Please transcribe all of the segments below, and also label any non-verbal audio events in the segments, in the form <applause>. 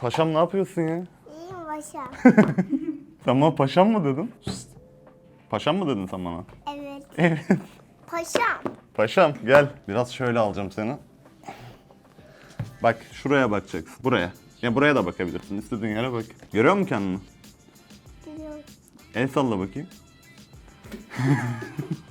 Paşam ne yapıyorsun ya? İyiyim başa. <laughs> Sen bana paşam mı dedin? Şşt. Paşam mı dedin sen bana? Evet. Evet. Paşam. Paşam gel. Biraz şöyle alacağım seni. Bak şuraya bakacaksın. Buraya. Ya buraya da bakabilirsin. İstediğin yere bak. Görüyor musun kendini? Biliyorum. El salla bakayım. <laughs>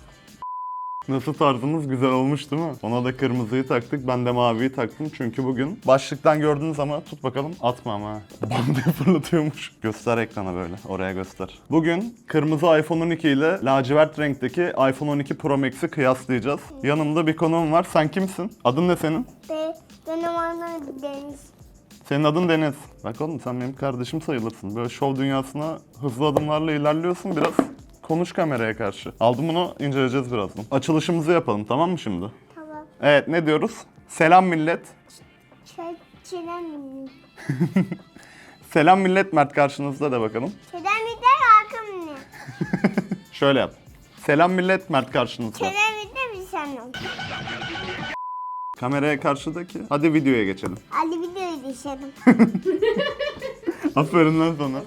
Nasıl tarzımız güzel olmuş değil mi? Ona da kırmızıyı taktık, ben de maviyi taktım. Çünkü bugün başlıktan gördüğünüz ama tut bakalım. Atma ama. <laughs> Bandı fırlatıyormuş. Göster ekrana böyle, oraya göster. Bugün kırmızı iPhone 12 ile lacivert renkteki iPhone 12 Pro Max'i kıyaslayacağız. Yanımda bir konuğum var. Sen kimsin? Adın ne senin? Be, benim adım Deniz. Senin adın Deniz. Bak oğlum sen benim kardeşim sayılırsın. Böyle şov dünyasına hızlı adımlarla ilerliyorsun biraz. Konuş kameraya karşı. Aldım bunu inceleyeceğiz birazdan. Açılışımızı yapalım tamam mı şimdi? Tamam. Evet ne diyoruz? Selam millet. Çay, çilem mi? <laughs> Selam millet Mert karşınızda da bakalım. Çilem mi de hakim mi? Şöyle yap. Selam millet Mert karşınızda. Çilem mi de bir sen ol. Kameraya karşıdaki. Hadi videoya geçelim. Hadi videoyu düşelim. <laughs> Aferin lan sana.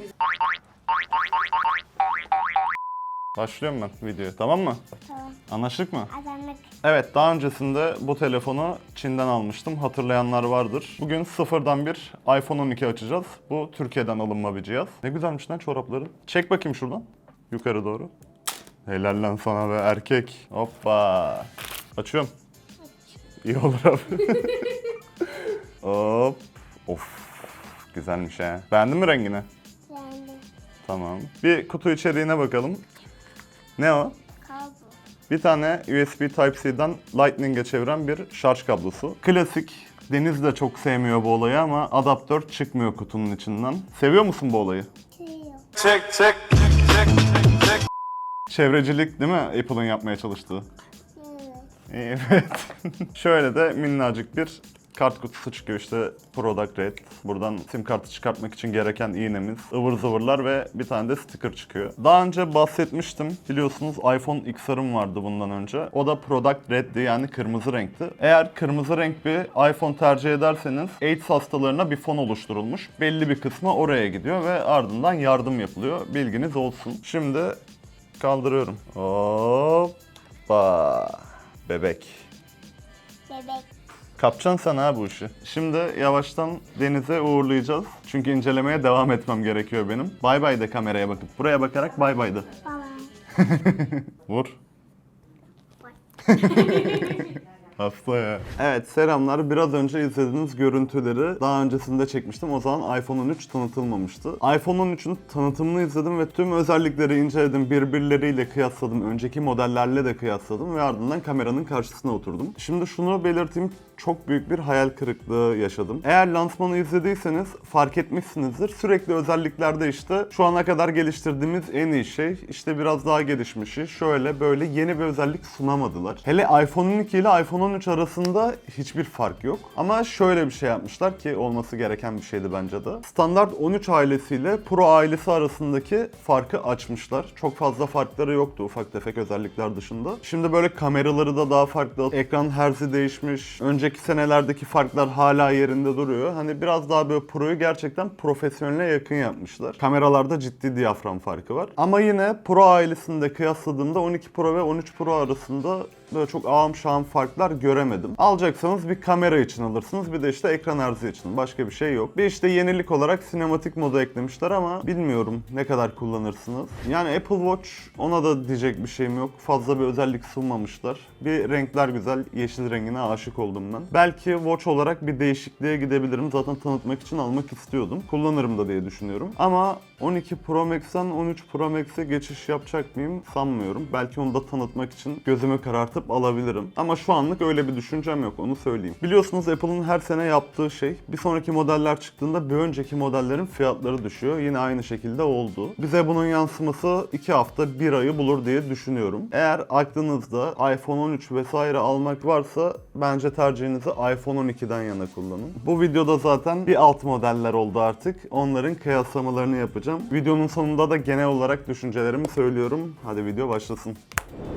Başlıyorum ben videoya tamam mı? tamam. Anlaştık mı? Adamlık. Evet daha öncesinde bu telefonu Çin'den almıştım. Hatırlayanlar vardır. Bugün sıfırdan bir iPhone 12 açacağız. Bu Türkiye'den alınma bir cihaz. Ne güzelmiş lan çorapların. Çek bakayım şuradan. Yukarı doğru. Helal lan sana be erkek. Hoppa. Açıyorum. İyi olur abi. <laughs> Hop. Of. Güzelmiş ha. Beğendin mi rengini? Yani Tamam. Bir kutu içeriğine bakalım. Ne o? kablo. Bir tane USB Type-C'den Lightning'e çeviren bir şarj kablosu. Klasik. Deniz de çok sevmiyor bu olayı ama adaptör çıkmıyor kutunun içinden. Seviyor musun bu olayı? Çiyor. Çevrecilik değil mi Apple'ın yapmaya çalıştığı? Evet. Evet. <laughs> Şöyle de minnacık bir kart kutusu çıkıyor işte Product Red. Buradan sim kartı çıkartmak için gereken iğnemiz, ıvır zıvırlar ve bir tane de sticker çıkıyor. Daha önce bahsetmiştim. Biliyorsunuz iPhone XR'ım vardı bundan önce. O da Product Red'di yani kırmızı renkti. Eğer kırmızı renk bir iPhone tercih ederseniz AIDS hastalarına bir fon oluşturulmuş. Belli bir kısmı oraya gidiyor ve ardından yardım yapılıyor. Bilginiz olsun. Şimdi kaldırıyorum. Hoppa. Bebek. Bebek. Kapacaksın sen ha bu işi. Şimdi yavaştan denize uğurlayacağız. Çünkü incelemeye devam etmem gerekiyor benim. Bay bay de kameraya bakıp. Buraya bakarak bay bay de. <laughs> Vur. <laughs> <laughs> Hasta ya. Evet selamlar. Biraz önce izlediğiniz görüntüleri daha öncesinde çekmiştim. O zaman iPhone 13 tanıtılmamıştı. iPhone 13'ün tanıtımını izledim ve tüm özellikleri inceledim. Birbirleriyle kıyasladım. Önceki modellerle de kıyasladım ve ardından kameranın karşısına oturdum. Şimdi şunu belirteyim. Çok büyük bir hayal kırıklığı yaşadım. Eğer lansmanı izlediyseniz fark etmişsinizdir. Sürekli özelliklerde işte şu ana kadar geliştirdiğimiz en iyi şey işte biraz daha gelişmişi şöyle böyle yeni bir özellik sunamadılar. Hele iPhone 12 ile iPhone 13 arasında hiçbir fark yok. Ama şöyle bir şey yapmışlar ki olması gereken bir şeydi bence de. Standart 13 ailesiyle Pro ailesi arasındaki farkı açmışlar. Çok fazla farkları yoktu ufak tefek özellikler dışında. Şimdi böyle kameraları da daha farklı. Ekran herzi değişmiş. Önceki senelerdeki farklar hala yerinde duruyor. Hani biraz daha böyle Pro'yu gerçekten profesyonele yakın yapmışlar. Kameralarda ciddi diyafram farkı var. Ama yine Pro ailesinde kıyasladığımda 12 Pro ve 13 Pro arasında böyle çok ağam şahım farklar göremedim. Alacaksanız bir kamera için alırsınız bir de işte ekran arzı için. Başka bir şey yok. Bir işte yenilik olarak sinematik modu eklemişler ama bilmiyorum ne kadar kullanırsınız. Yani Apple Watch ona da diyecek bir şeyim yok. Fazla bir özellik sunmamışlar. Bir renkler güzel. Yeşil rengine aşık oldum ben. Belki Watch olarak bir değişikliğe gidebilirim. Zaten tanıtmak için almak istiyordum. Kullanırım da diye düşünüyorum. Ama 12 Pro Max'ten 13 Pro Max'e geçiş yapacak mıyım sanmıyorum. Belki onu da tanıtmak için gözümü karartıp alabilirim. Ama şu anlık öyle bir düşüncem yok onu söyleyeyim. Biliyorsunuz Apple'ın her sene yaptığı şey bir sonraki modeller çıktığında bir önceki modellerin fiyatları düşüyor. Yine aynı şekilde oldu. Bize bunun yansıması 2 hafta 1 ayı bulur diye düşünüyorum. Eğer aklınızda iPhone 13 vesaire almak varsa bence tercihinizi iPhone 12'den yana kullanın. Bu videoda zaten bir alt modeller oldu artık. Onların kıyaslamalarını yapacağız. Vereceğim. Videonun sonunda da genel olarak düşüncelerimi söylüyorum. Hadi video başlasın.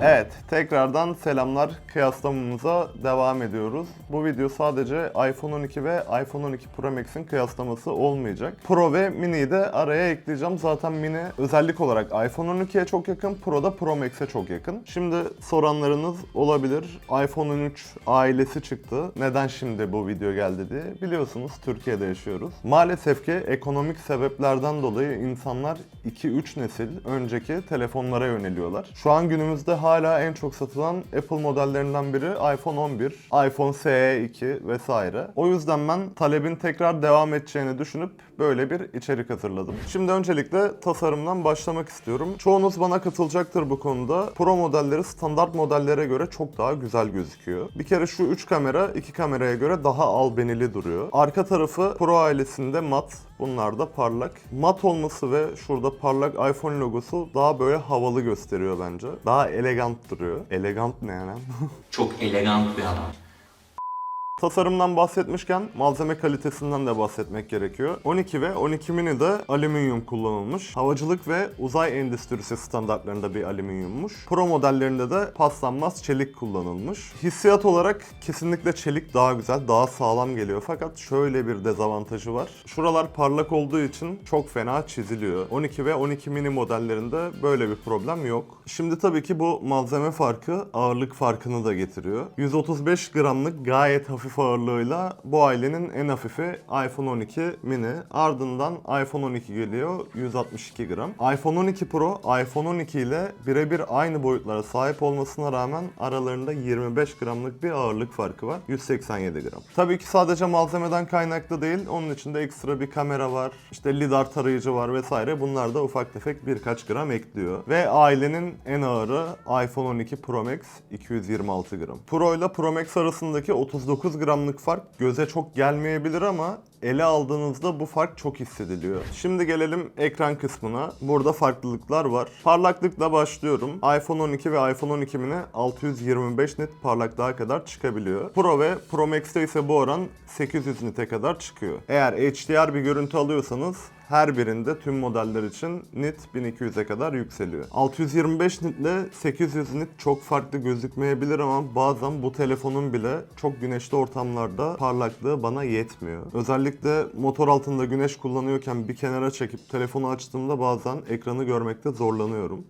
Evet, tekrardan selamlar. Kıyaslamamıza devam ediyoruz. Bu video sadece iPhone 12 ve iPhone 12 Pro Max'in kıyaslaması olmayacak. Pro ve Mini'yi de araya ekleyeceğim. Zaten Mini özellik olarak iPhone 12'ye çok yakın, Pro da Pro Max'e çok yakın. Şimdi soranlarınız olabilir. iPhone 13 ailesi çıktı. Neden şimdi bu video geldi diye. Biliyorsunuz Türkiye'de yaşıyoruz. Maalesef ki ekonomik sebeplerden dolayı insanlar 2-3 nesil önceki telefonlara yöneliyorlar. Şu an günümüzde hala en çok satılan Apple modellerinden biri iPhone 11, iPhone SE 2 vesaire. O yüzden ben talebin tekrar devam edeceğini düşünüp böyle bir içerik hazırladım. Şimdi öncelikle tasarımdan başlamak istiyorum. Çoğunuz bana katılacaktır bu konuda. Pro modelleri standart modellere göre çok daha güzel gözüküyor. Bir kere şu 3 kamera 2 kameraya göre daha albenili duruyor. Arka tarafı Pro ailesinde mat, bunlar da parlak. Mat olması ve şurada parlak iPhone logosu daha böyle havalı gösteriyor bence. Daha elegant duruyor. Elegant ne yani? <laughs> Çok elegant bir adam. Tasarımdan bahsetmişken malzeme kalitesinden de bahsetmek gerekiyor. 12 ve 12 mini'de alüminyum kullanılmış. Havacılık ve uzay endüstrisi standartlarında bir alüminyummuş. Pro modellerinde de paslanmaz çelik kullanılmış. Hissiyat olarak kesinlikle çelik daha güzel, daha sağlam geliyor. Fakat şöyle bir dezavantajı var. Şuralar parlak olduğu için çok fena çiziliyor. 12 ve 12 mini modellerinde böyle bir problem yok. Şimdi tabii ki bu malzeme farkı ağırlık farkını da getiriyor. 135 gramlık gayet hafif ağırlığıyla bu ailenin en hafifi iPhone 12 mini. Ardından iPhone 12 geliyor 162 gram. iPhone 12 Pro iPhone 12 ile birebir aynı boyutlara sahip olmasına rağmen aralarında 25 gramlık bir ağırlık farkı var. 187 gram. Tabii ki sadece malzemeden kaynaklı değil. Onun içinde ekstra bir kamera var. işte lidar tarayıcı var vesaire. Bunlar da ufak tefek birkaç gram ekliyor. Ve ailenin en ağırı iPhone 12 Pro Max 226 gram. Pro ile Pro Max arasındaki 39 gramlık fark göze çok gelmeyebilir ama ele aldığınızda bu fark çok hissediliyor. Şimdi gelelim ekran kısmına. Burada farklılıklar var. Parlaklıkla başlıyorum. iPhone 12 ve iPhone 12 mini 625 nit parlaklığa kadar çıkabiliyor. Pro ve Pro Max'te ise bu oran 800 nite kadar çıkıyor. Eğer HDR bir görüntü alıyorsanız her birinde tüm modeller için nit 1200'e kadar yükseliyor. 625 nit ile 800 nit çok farklı gözükmeyebilir ama bazen bu telefonun bile çok güneşli ortamlarda parlaklığı bana yetmiyor. Özellikle motor altında güneş kullanıyorken bir kenara çekip telefonu açtığımda bazen ekranı görmekte zorlanıyorum.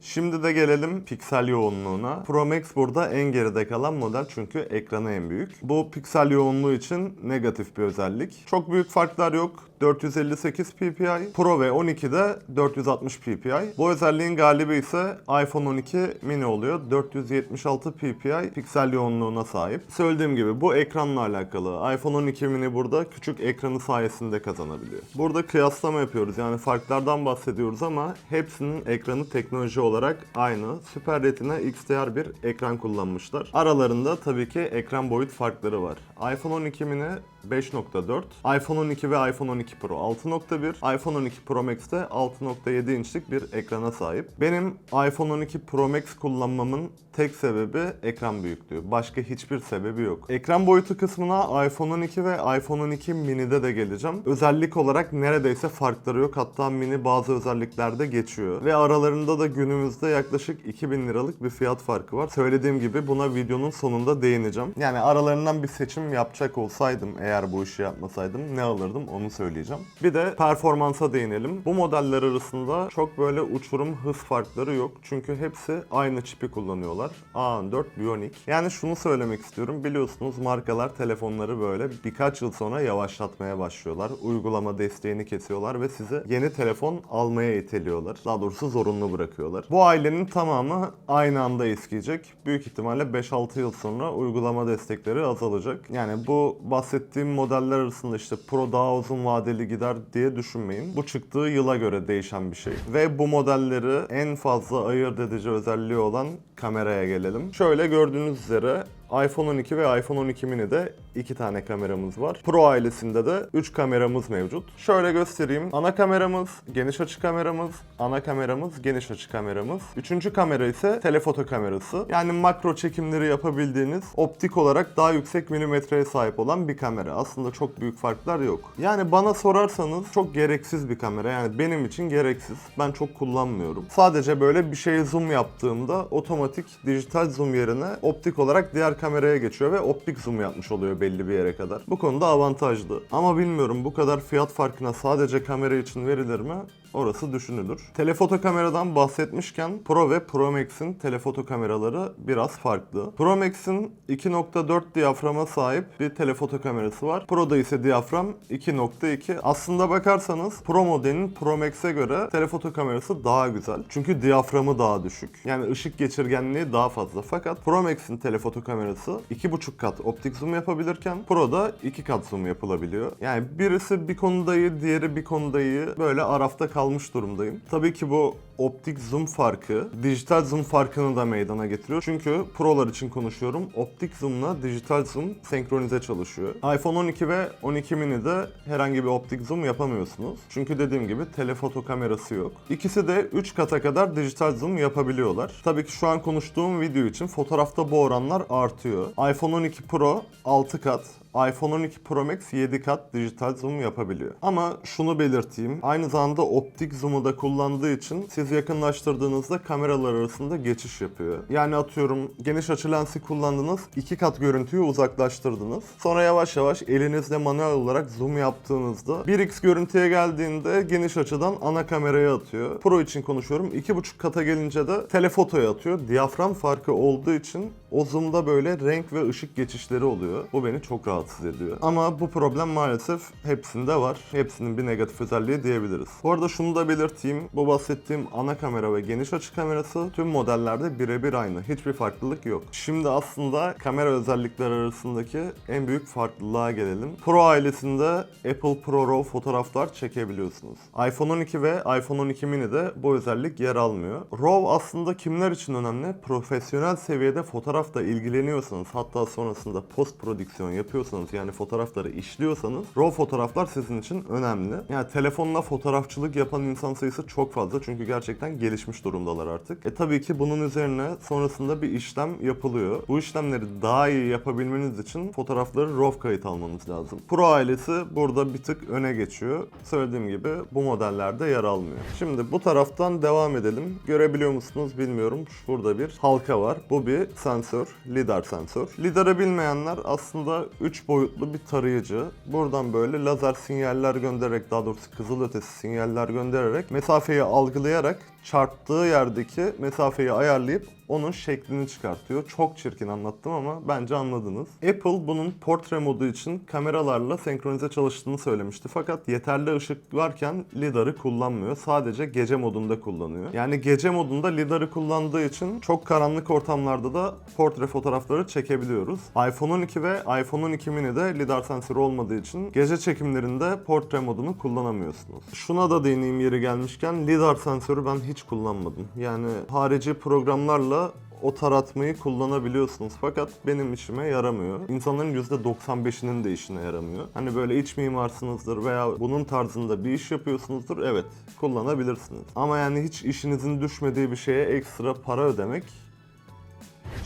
Şimdi de gelelim piksel yoğunluğuna. Pro Max burada en geride kalan model çünkü ekranı en büyük. Bu piksel yoğunluğu için negatif bir özellik. Çok büyük farklar yok. 458 ppi, Pro ve 12'de 460 ppi. Bu özelliğin galibi ise iPhone 12 mini oluyor. 476 ppi piksel yoğunluğuna sahip. Söylediğim gibi bu ekranla alakalı. iPhone 12 mini burada küçük ekranı sayesinde kazanabiliyor. Burada kıyaslama yapıyoruz. Yani farklardan bahsediyoruz ama hepsinin ekranı teknoloji olarak aynı. Super Retina XDR bir ekran kullanmışlar. Aralarında tabii ki ekran boyut farkları var. iPhone 12 mini 5.4, iPhone 12 ve iPhone 12 Pro 6.1, iPhone 12 Pro Max'te 6.7 inçlik bir ekrana sahip. Benim iPhone 12 Pro Max kullanmamın tek sebebi ekran büyüklüğü. Başka hiçbir sebebi yok. Ekran boyutu kısmına iPhone 12 ve iPhone 12 mini'de de geleceğim. Özellik olarak neredeyse farkları yok. Hatta mini bazı özelliklerde geçiyor. Ve aralarında da günümüzde yaklaşık 2000 liralık bir fiyat farkı var. Söylediğim gibi buna videonun sonunda değineceğim. Yani aralarından bir seçim yapacak olsaydım eğer bu işi yapmasaydım ne alırdım onu söyleyeceğim. Bir de performansa değinelim. Bu modeller arasında çok böyle uçurum hız farkları yok. Çünkü hepsi aynı çipi kullanıyorlar. A14 Bionic. Yani şunu söylemek istiyorum. Biliyorsunuz markalar telefonları böyle birkaç yıl sonra yavaşlatmaya başlıyorlar. Uygulama desteğini kesiyorlar ve size yeni telefon almaya iteliyorlar. Daha doğrusu zorunlu bırakıyorlar. Bu ailenin tamamı aynı anda eskiyecek. Büyük ihtimalle 5-6 yıl sonra uygulama destekleri azalacak. Yani bu bahsettiğim modeller arasında işte Pro daha uzun vadeli gider diye düşünmeyin. Bu çıktığı yıla göre değişen bir şey. Ve bu modelleri en fazla ayırt edici özelliği olan kameraya gelelim. Şöyle gördüğünüz üzere iPhone 12 ve iPhone 12 mini'de iki tane kameramız var. Pro ailesinde de 3 kameramız mevcut. Şöyle göstereyim. Ana kameramız, geniş açı kameramız, ana kameramız, geniş açı kameramız. Üçüncü kamera ise telefoto kamerası. Yani makro çekimleri yapabildiğiniz optik olarak daha yüksek milimetreye sahip olan bir kamera. Aslında çok büyük farklar yok. Yani bana sorarsanız çok gereksiz bir kamera. Yani benim için gereksiz. Ben çok kullanmıyorum. Sadece böyle bir şeye zoom yaptığımda otomatik dijital zoom yerine optik olarak diğer kameraya geçiyor ve optik zoom yapmış oluyor belli bir yere kadar. Bu konuda avantajlı. Ama bilmiyorum bu kadar fiyat farkına sadece kamera için verilir mi? Orası düşünülür. Telefoto kameradan bahsetmişken Pro ve Pro Max'in telefoto kameraları biraz farklı. Pro Max'in 2.4 diyaframa sahip bir telefoto kamerası var. Pro'da ise diyafram 2.2. Aslında bakarsanız Pro modelinin Pro Max'e göre telefoto kamerası daha güzel. Çünkü diyaframı daha düşük. Yani ışık geçirgenliği daha fazla. Fakat Pro Max'in telefoto kamerası 2.5 kat optik zoom yapabilirken Pro'da 2 kat zoom yapılabiliyor. Yani birisi bir konuda iyi, diğeri bir konuda iyi. Böyle arafta kalmış durumdayım. Tabii ki bu optik zoom farkı dijital zoom farkını da meydana getiriyor. Çünkü prolar için konuşuyorum. Optik zoom'la dijital zoom senkronize çalışıyor. iPhone 12 ve 12 mini'de herhangi bir optik zoom yapamıyorsunuz. Çünkü dediğim gibi telefoto kamerası yok. İkisi de 3 kata kadar dijital zoom yapabiliyorlar. Tabii ki şu an konuştuğum video için fotoğrafta bu oranlar artıyor. iPhone 12 Pro 6 kat, iPhone 12 Pro Max 7 kat dijital zoom yapabiliyor. Ama şunu belirteyim. Aynı zamanda optik zoom'u da kullandığı için siz yakınlaştırdığınızda kameralar arasında geçiş yapıyor. Yani atıyorum geniş açı lensi kullandınız, 2 kat görüntüyü uzaklaştırdınız. Sonra yavaş yavaş elinizle manuel olarak zoom yaptığınızda 1x görüntüye geldiğinde geniş açıdan ana kameraya atıyor. Pro için konuşuyorum. 2.5 kata gelince de telefotoya atıyor. Diyafram farkı olduğu için o zoom'da böyle renk ve ışık geçişleri oluyor. Bu beni çok rahatsız ediyor. Ama bu problem maalesef hepsinde var. Hepsinin bir negatif özelliği diyebiliriz. Bu arada şunu da belirteyim. Bu bahsettiğim ana kamera ve geniş açı kamerası tüm modellerde birebir aynı. Hiçbir farklılık yok. Şimdi aslında kamera özellikleri arasındaki en büyük farklılığa gelelim. Pro ailesinde Apple Pro RAW fotoğraflar çekebiliyorsunuz. iPhone 12 ve iPhone 12 mini'de bu özellik yer almıyor. RAW aslında kimler için önemli? Profesyonel seviyede fotoğrafla ilgileniyorsanız hatta sonrasında post prodüksiyon yapıyorsanız yani fotoğrafları işliyorsanız RAW fotoğraflar sizin için önemli. Yani telefonla fotoğrafçılık yapan insan sayısı çok fazla çünkü gerçekten gelişmiş durumdalar artık. E tabii ki bunun üzerine sonrasında bir işlem yapılıyor. Bu işlemleri daha iyi yapabilmeniz için fotoğrafları RAW kayıt almanız lazım. Pro ailesi burada bir tık öne geçiyor. Söylediğim gibi bu modellerde yer almıyor. Şimdi bu taraftan devam edelim. Görebiliyor musunuz bilmiyorum. Şurada bir halka var. Bu bir sensör, lidar sensör. Lidarı bilmeyenler aslında 3 boyutlu bir tarayıcı. Buradan böyle lazer sinyaller göndererek, daha doğrusu kızılötesi sinyaller göndererek mesafeyi algılayarak çarptığı yerdeki mesafeyi ayarlayıp onun şeklini çıkartıyor. Çok çirkin anlattım ama bence anladınız. Apple bunun portre modu için kameralarla senkronize çalıştığını söylemişti. Fakat yeterli ışık varken lidarı kullanmıyor. Sadece gece modunda kullanıyor. Yani gece modunda lidarı kullandığı için çok karanlık ortamlarda da portre fotoğrafları çekebiliyoruz. iPhone 12 ve iPhone 12 mini'de lidar sensörü olmadığı için gece çekimlerinde portre modunu kullanamıyorsunuz. Şuna da değineyim yeri gelmişken lidar sensörü ben hiç kullanmadım. Yani harici programlarla o taratmayı kullanabiliyorsunuz fakat benim işime yaramıyor. İnsanların %95'inin de işine yaramıyor. Hani böyle iç mimarsınızdır veya bunun tarzında bir iş yapıyorsunuzdur evet kullanabilirsiniz. Ama yani hiç işinizin düşmediği bir şeye ekstra para ödemek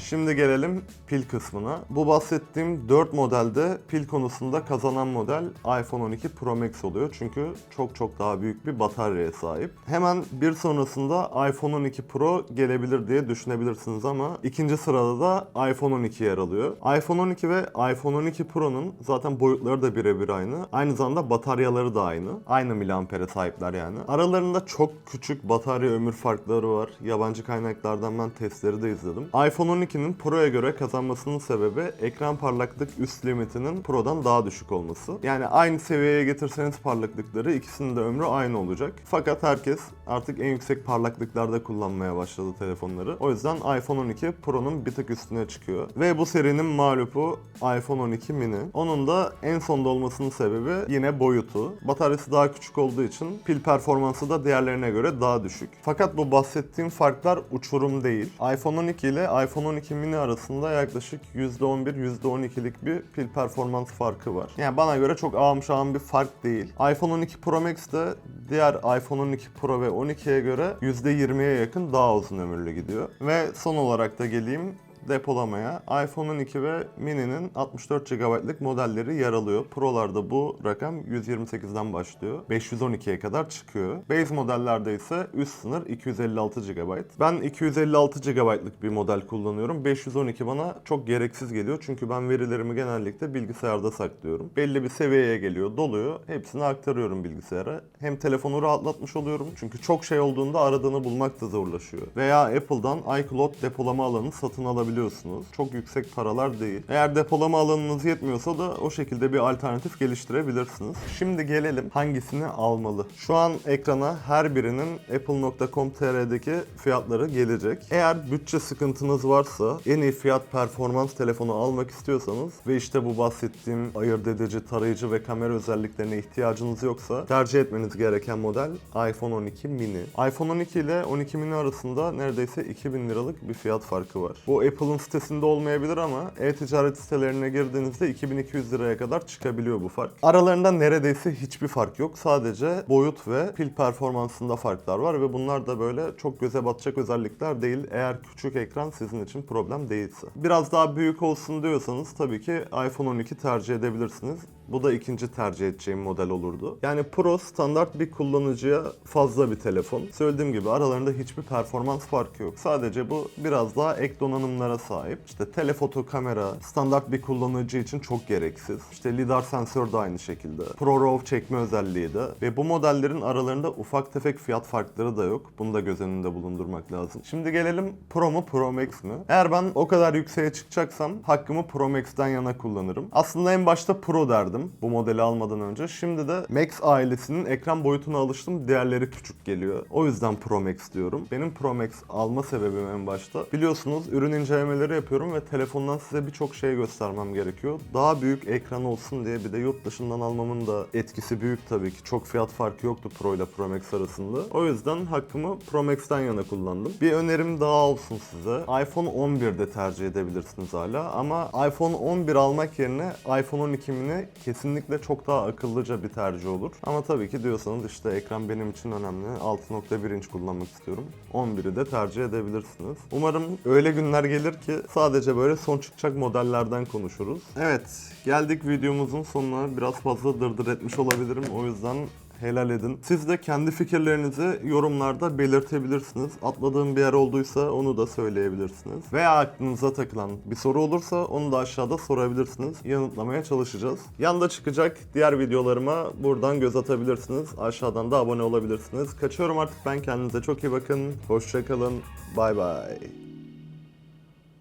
Şimdi gelelim pil kısmına. Bu bahsettiğim 4 modelde pil konusunda kazanan model iPhone 12 Pro Max oluyor. Çünkü çok çok daha büyük bir bataryaya sahip. Hemen bir sonrasında iPhone 12 Pro gelebilir diye düşünebilirsiniz ama ikinci sırada da iPhone 12 yer alıyor. iPhone 12 ve iPhone 12 Pro'nun zaten boyutları da birebir aynı. Aynı zamanda bataryaları da aynı. Aynı miliampere sahipler yani. Aralarında çok küçük batarya ömür farkları var. Yabancı kaynaklardan ben testleri de izledim. iPhone 12'nin Pro'ya göre kazanmasının sebebi ekran parlaklık üst limitinin Pro'dan daha düşük olması. Yani aynı seviyeye getirseniz parlaklıkları ikisinin de ömrü aynı olacak. Fakat herkes artık en yüksek parlaklıklarda kullanmaya başladı telefonları. O yüzden iPhone 12 Pro'nun bir tık üstüne çıkıyor. Ve bu serinin mağlupu iPhone 12 mini. Onun da en sonda olmasının sebebi yine boyutu. Bataryası daha küçük olduğu için pil performansı da diğerlerine göre daha düşük. Fakat bu bahsettiğim farklar uçurum değil. iPhone 12 ile iPhone 12 12 mini arasında yaklaşık %11-%12'lik bir pil performans farkı var. Yani bana göre çok ağım bir fark değil. iPhone 12 Pro Max de diğer iPhone 12 Pro ve 12'ye göre %20'ye yakın daha uzun ömürlü gidiyor. Ve son olarak da geleyim depolamaya. iPhone 12 ve mini'nin 64 GB'lık modelleri yer alıyor. Pro'larda bu rakam 128'den başlıyor. 512'ye kadar çıkıyor. Base modellerde ise üst sınır 256 GB. Ben 256 GB'lık bir model kullanıyorum. 512 bana çok gereksiz geliyor. Çünkü ben verilerimi genellikle bilgisayarda saklıyorum. Belli bir seviyeye geliyor, doluyor. Hepsini aktarıyorum bilgisayara. Hem telefonu rahatlatmış oluyorum. Çünkü çok şey olduğunda aradığını bulmak da zorlaşıyor. Veya Apple'dan iCloud depolama alanı satın alabiliyorsunuz. Çok yüksek paralar değil. Eğer depolama alanınız yetmiyorsa da o şekilde bir alternatif geliştirebilirsiniz. Şimdi gelelim hangisini almalı. Şu an ekrana her birinin apple.com.tr'deki fiyatları gelecek. Eğer bütçe sıkıntınız varsa en iyi fiyat performans telefonu almak istiyorsanız ve işte bu bahsettiğim ayırt edici, tarayıcı ve kamera özelliklerine ihtiyacınız yoksa tercih etmeniz gereken model iPhone 12 mini. iPhone 12 ile 12 mini arasında neredeyse 2000 liralık bir fiyat farkı var. Bu Apple'ın sitesinde olmayabilir ama e-ticaret sitelerine girdiğinizde 2200 liraya kadar çıkabiliyor bu fark. Aralarında neredeyse hiçbir fark yok. Sadece boyut ve pil performansında farklar var ve bunlar da böyle çok göze batacak özellikler değil eğer küçük ekran sizin için problem değilse. Biraz daha büyük olsun diyorsanız tabii ki iPhone 12 tercih edebilirsiniz. Bu da ikinci tercih edeceğim model olurdu. Yani Pro standart bir kullanıcıya fazla bir telefon. Söylediğim gibi aralarında hiçbir performans farkı yok. Sadece bu biraz daha ek donanımlara sahip. İşte telefoto kamera standart bir kullanıcı için çok gereksiz. İşte lidar sensör de aynı şekilde. Pro RAW çekme özelliği de. Ve bu modellerin aralarında ufak tefek fiyat farkları da yok. Bunu da göz önünde bulundurmak lazım. Şimdi gelelim Pro mu Pro Max mi? Eğer ben o kadar yükseğe çıkacaksam hakkımı Pro Max'ten yana kullanırım. Aslında en başta Pro derdim bu modeli almadan önce. Şimdi de Max ailesinin ekran boyutuna alıştım. Diğerleri küçük geliyor. O yüzden Pro Max diyorum. Benim Pro Max alma sebebim en başta. Biliyorsunuz ürün incelemeleri yapıyorum ve telefondan size birçok şey göstermem gerekiyor. Daha büyük ekran olsun diye bir de yurt dışından almamın da etkisi büyük tabii ki. Çok fiyat farkı yoktu Pro ile Pro Max arasında. O yüzden hakkımı Pro Max'ten yana kullandım. Bir önerim daha olsun size. iPhone 11'de tercih edebilirsiniz hala ama iPhone 11 almak yerine iPhone 12 mini kesinlikle çok daha akıllıca bir tercih olur. Ama tabii ki diyorsanız işte ekran benim için önemli. 6.1 inç kullanmak istiyorum. 11'i de tercih edebilirsiniz. Umarım öyle günler gelir ki sadece böyle son çıkacak modellerden konuşuruz. Evet, geldik videomuzun sonuna. Biraz fazla dırdır etmiş olabilirim. O yüzden helal edin. Siz de kendi fikirlerinizi yorumlarda belirtebilirsiniz. Atladığım bir yer olduysa onu da söyleyebilirsiniz. Veya aklınıza takılan bir soru olursa onu da aşağıda sorabilirsiniz. Yanıtlamaya çalışacağız. Yanda çıkacak diğer videolarıma buradan göz atabilirsiniz. Aşağıdan da abone olabilirsiniz. Kaçıyorum artık ben. Kendinize çok iyi bakın. Hoşçakalın. Bay bay.